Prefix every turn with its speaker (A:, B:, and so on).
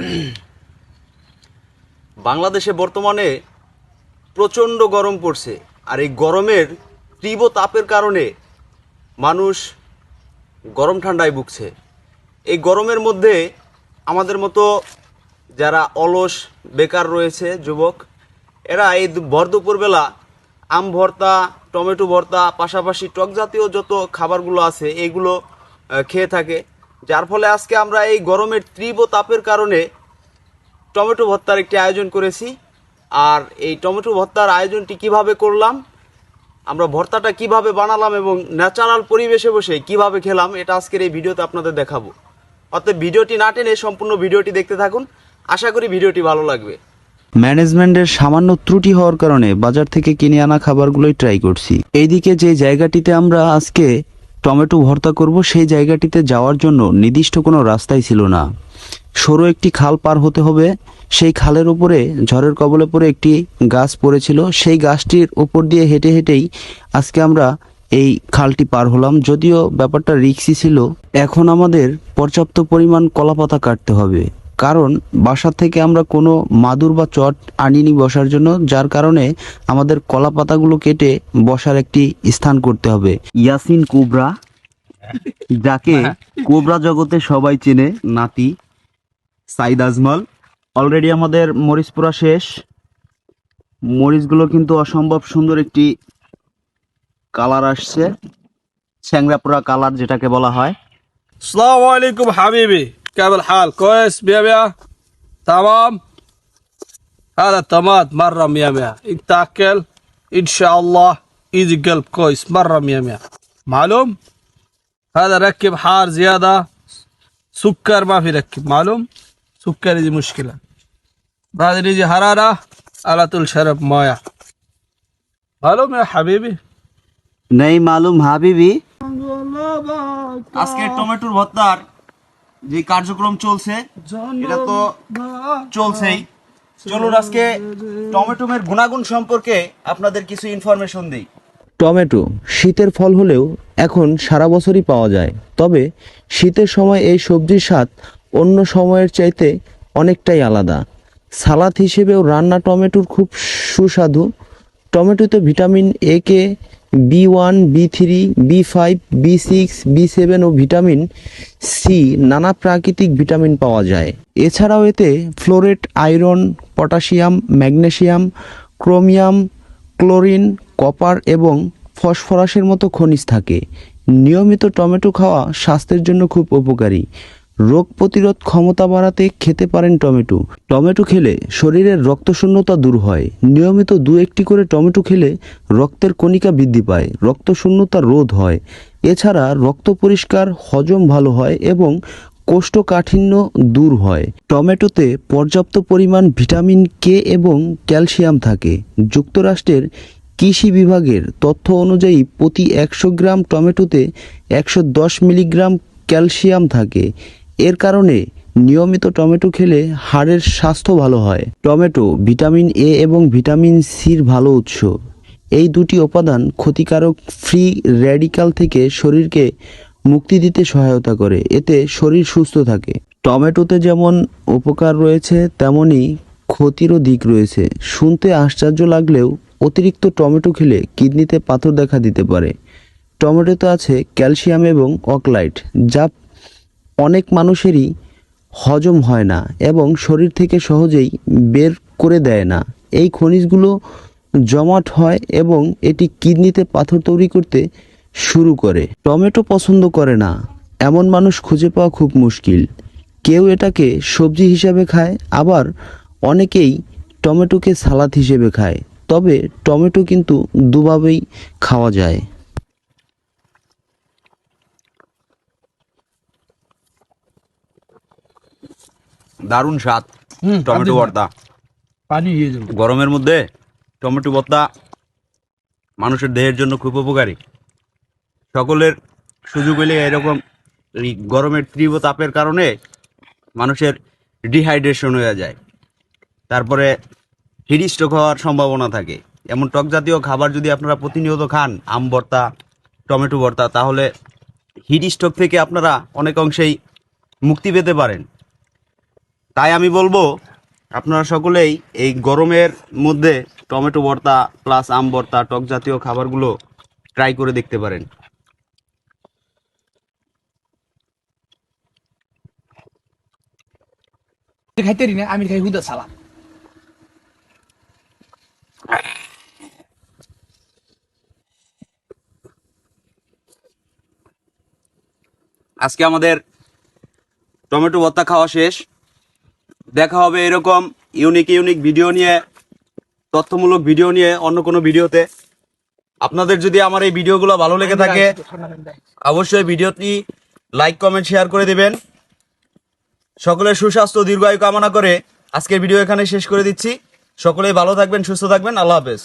A: বাংলাদেশে বর্তমানে প্রচণ্ড গরম পড়ছে আর এই গরমের তীব্র তাপের কারণে মানুষ গরম ঠান্ডায় ভুগছে। এই গরমের মধ্যে আমাদের মতো যারা অলস বেকার রয়েছে যুবক এরা এই ভর দুপুরবেলা আম ভর্তা টমেটো ভর্তা পাশাপাশি টক জাতীয় যত খাবারগুলো আছে এইগুলো আহ, খেয়ে থাকে। যার ফলে আজকে আমরা এই গরমের তীব্র তাপের কারণে টমেটো ভর্তার একটি আয়োজন করেছি। আর এই টমেটো ভর্তার আয়োজনটি কীভাবে করলাম, আমরা ভর্তাটা কীভাবে বানালাম এবং ন্যাচারাল পরিবেশে বসে কীভাবে খেলাম, এটা আজকের এই ভিডিওতে আপনাদের দেখাবো। অর্থাৎ ভিডিওটি না টেনে সম্পূর্ণ ভিডিওটি দেখতে থাকুন। আশা করি ভিডিওটি ভালো লাগবে।
B: ম্যানেজমেন্টের সামান্য ত্রুটি হওয়ার কারণে বাজার থেকে কিনে আনা খাবারগুলোই ট্রাই করছি। এইদিকে যে জায়গাটিতে আমরা আজকে টমেটো ভর্তা করব, সেই জায়গাটিতে যাওয়ার জন্য নির্দিষ্ট কোনো রাস্তাই ছিল না। সরু একটি খাল পার হতে হবে। সেই খালের উপরে, ঝড়ের কবলে পড়ে একটি গাছ পড়েছিল। সেই গাছটির উপর দিয়ে হেঁটে হেঁটেই আজকে আমরা এই খালটি পার হলাম। যদিও ব্যাপারটা রিক্সি ছিল, এখন আমাদের পর্যাপ্ত পরিমাণ কলাপাতা কাটতে হবে। কারণ বাসা থেকে আমরা কোনো মাদুর বা চট আনিনি বসার জন্য যার কারণে আমাদের কলা পাতাগুলো কেটে বসার একটি স্থান করতে হবে। ইয়াসিন কোবরা যাকে হ্যাঁ। কোবরা জগতে সবাই চেনে নাতি সাইদ আজমল। অলরেডি আমাদের মরিচ পোড়া শেষ। মরিচগুলো কিন্তু অসম্ভব সুন্দর একটি কালার আসছে। চ্যাংরা পোড়া কালার যেটাকে বলা হয়।
C: সালামালাইকুম হাবিবি। كيف الحال كويس مية مية تمام هذا الطماط مرة مية مية انت تاكل ان شاء الله ايدي قلب كويس مرة مية مية معلوم هذا ركب حار زيادة سكر ما في ركب معلوم سكر دي مشكلة بعد يجي حرارة على طول شرب موية معلوم يا حبيبي
B: নেই মালুম হাবিবি
A: আজকে টমেটোর ভর্তার যে কার্যক্রম চলছে, এটা তো চলছেই। চলুন আজকে টমেটোমের গুণাগুণ সম্পর্কে আপনাদের কিছু ইনফরমেশন দিই।
B: টমেটো শীতের ফল হলেও এখন সারা বছরই পাওয়া যায়। তবে শীতের সময় এই সবজির স্বাদ অন্য সময়ের চাইতে অনেকটাই আলাদা। সালাদ হিসেবেও রান্না টমেটোর খুব সুস্বাদু। টমেটোতে vitamin A K B one B three B five B six B seven O vitamin C নানা প্রাকৃতিক ভিটামিন পাওয়া যায়। এছাড়াও এতে floret, iron, potassium, magnesium, chromium, chlorine, copper এবং ফসফরাসের মতো খনিজ থাকে। নিয়মিত টমেটো খাওয়া স্বাস্থ্যের জন্য খুব উপকারী। রোগ প্রতিরোধ ক্ষমতা বাড়াতে খেতে পারেন টমেটো। টমেটো খেলে শরীরের রক্তশূন্যতা দূর হয়। নিয়মিত দু একটি করে টমেটো খেলে রক্তের কণিকা বৃদ্ধি পায়, রক্তশূন্যতা রোধ হয়। এছাড়া রক্ত পরিষ্কার, হজম ভালো হয় এবং কোষ্ঠকাঠিন্য দূর হয়। টমেটোতে পর্যাপ্ত পরিমাণ ভিটামিন কে এবং ক্যালসিয়াম থাকে। যুক্তরাষ্ট্রের কৃষি বিভাগের তথ্য অনুযায়ী প্রতি একশো গ্রাম টমেটোতে একশো দশ মিলিগ্রাম ক্যালসিয়াম থাকে। এর কারণে নিয়মিত টমেটো খেলে হাড়ের স্বাস্থ্য ভালো হয়। টমেটো ভিটামিন এ এবং ভিটামিন সির ভালো উৎস। এই দুটি উপাদান ক্ষতিকারক ফ্রি র্যাডিক্যাল থেকে শরীরকে মুক্তি দিতে সহায়তা করে। এতে শরীর সুস্থ থাকে। টমেটোতে যেমন উপকার রয়েছে তেমনই ক্ষতিরও দিক রয়েছে। শুনতে আশ্চর্য লাগলেও অতিরিক্ত টমেটো খেলে কিডনিতে পাথর দেখা দিতে পারে। টমেটোতে আছে ক্যালসিয়াম এবং অকলাইট যা অনেক মানুষেরই হজম হয় না এবং শরীর থেকে সহজেই বের করে দেয় না। এই খনিজগুলো জমাট হয় এবং এটি কিডনিতে পাথর তৈরি করতে শুরু করে। টমেটো পছন্দ করে না। এমন মানুষ খুঁজে পাওয়া খুব মুশকিল। কেউ এটাকে সবজি হিসাবে খায়, আবার অনেকেই টমেটোকে সালাদ হিসেবে খায়। তবে টমেটো কিন্তু দুভাবেই খাওয়া যায়।
A: দারুণ স্বাদ টমেটো ভর্তা।
C: পানি
A: গরমের মধ্যে টমেটো ভর্তা মানুষের দেহের জন্য খুব উপকারী। সকলের সুযোগ হলে এরকম গরমের তীব্র তাপের কারণে মানুষের ডিহাইড্রেশন হয়ে যায়। তারপরে হিট স্ট্রোক হওয়ার সম্ভাবনা থাকে। এমন টক জাতীয় খাবার যদি আপনারা প্রতিনিয়ত খান আম ভর্তা টমেটো ভর্তা তাহলে হিট স্ট্রোক থেকে আপনারা অনেক অংশেই মুক্তি পেতে পারেন। তাই আমি বলব আপনারা সকলেই এই গরমের মধ্যে টমেটো ভর্তা প্লাস আম ভর্তা টক জাতীয় খাবারগুলো ট্রাই করে দেখতে পারেন।
D: না আমি খাই হুদা সালাম
A: আজকে আমাদের টমেটো ভর্তা খাওয়া শেষ। দেখা হবে এরকম ইউনিক ইউনিক ভিডিও নিয়ে, তথ্যমূলক ভিডিও নিয়ে অন্য কোনো ভিডিওতে আপনাদের যদি আমার এই ভিডিওগুলো ভালো লেগে থাকে, অবশ্যই ভিডিওটি লাইক কমেন্ট শেয়ার করে দিবেন। সকলের সুস্বাস্থ্য দীর্ঘায়ু কামনা করে আজকের ভিডিও এখানে শেষ করে দিচ্ছি। সকলেই ভালো থাকবেন, সুস্থ থাকবেন। আল্লাহ হাফেজ।